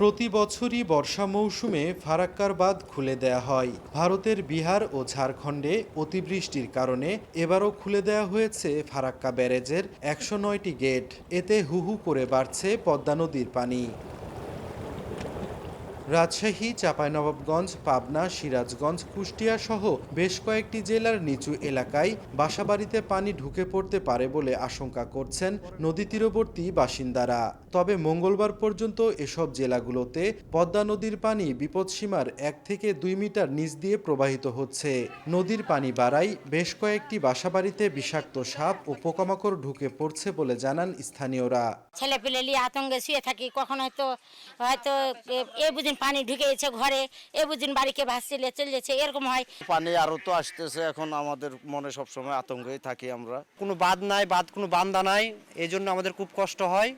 প্রতি বছরই বর্ষা মৌসুমে ফারাক্কার বাঁধ খুলে দেয়া হয়। ভারতের বিহার ও ঝাড়খণ্ডে অতিবৃষ্টির কারণে এবারও খুলে দেয়া হয়েছে ফারাক্কা ব্যারেজের একশো নয়টি গেট। এতে হুহু করে বাড়ছে পদ্মা নদীর পানি। রাজশাহী, চাঁপাইনবাবগঞ্জ, পাবনা, সিরাজগঞ্জ, কুষ্টিয়া সহ বেশ কয়েকটি জেলার নিচু এলাকায় বাসাবাড়িতে পানি ঢুকে পড়তে পারে বলে আশঙ্কা করছেন নদী তীরবর্তী বাসিন্দারা। তবে মঙ্গলবার পর্যন্ত এসব জেলাগুলোতে পদ্মা নদীর পানি বিপদসীমার এক থেকে দুই মিটার নিচ দিয়ে প্রবাহিত হচ্ছে। নদীর পানি বাড়ায় বেশ কয়েকটি বাসাবাড়িতে বিষাক্ত সাপ ও পোকামাকড় ঢুকে পড়ছে বলে জানান স্থানীয়রা। ছেলে পেলে আতঙ্কে শুয়ে থাকি, কখন হয়তো হয়তো এ বুঝিন পানি ঢুকে গেছে ঘরে এ বুঝিন বাড়িকে ভাসছিলে চলে যাচ্ছে এরকম হয়। পানি আরও তো আসতেছে এখন আমাদের মনে সবসময় আতঙ্কেই থাকি আমরা। কোনো বাদ নাই বাদ কোনো বান্দা নাই এই জন্য আমাদের খুব কষ্ট হয়।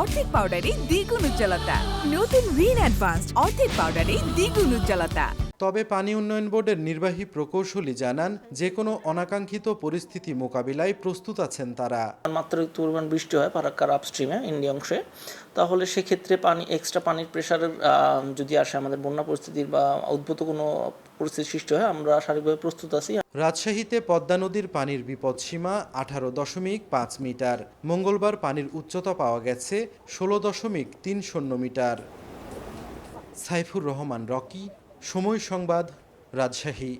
অর্ধেক পাউডারে দ্বিগুণ উজ্জ্বলতা। নতুন রিন অ্যাডভান্সড অর্ধেক পাউডারে দ্বিগুণ উজ্জ্বলতা। তবে পানি উন্নয়ন বোর্ডের নির্বাহী প্রকৌশলী জানান যে কোনো অনাকাঙ্ক্ষিত পরিস্থিতি মোকাবিলায় প্রস্তুত আছেন তারা। মাত্রাতিরিক্ত পরিমাণ বৃষ্টি হয় ফারাক্কার আপস্ট্রিমে ইন্ডিয়া অংশে। তাহলে সেক্ষেত্রে পানি এক্সট্রা পানির প্রেশারের যদি আসে আমাদের বন্যা পরিস্থিতির বা উদ্ভূত কোনো পরিস্থিতি সৃষ্টি হয় আমরা শারীরিকভাবে প্রস্তুত আছি। রাজশাহীতে পদ্মা নদীর পানির বিপদসীমা আঠারো দশমিক পাঁচ মিটার। মঙ্গলবার পানির উচ্চতা পাওয়া গেছে ষোলো দশমিক তিন শূন্য মিটার। সাইফুর রহমান রকি সময় সংবাদ রাজশাহী।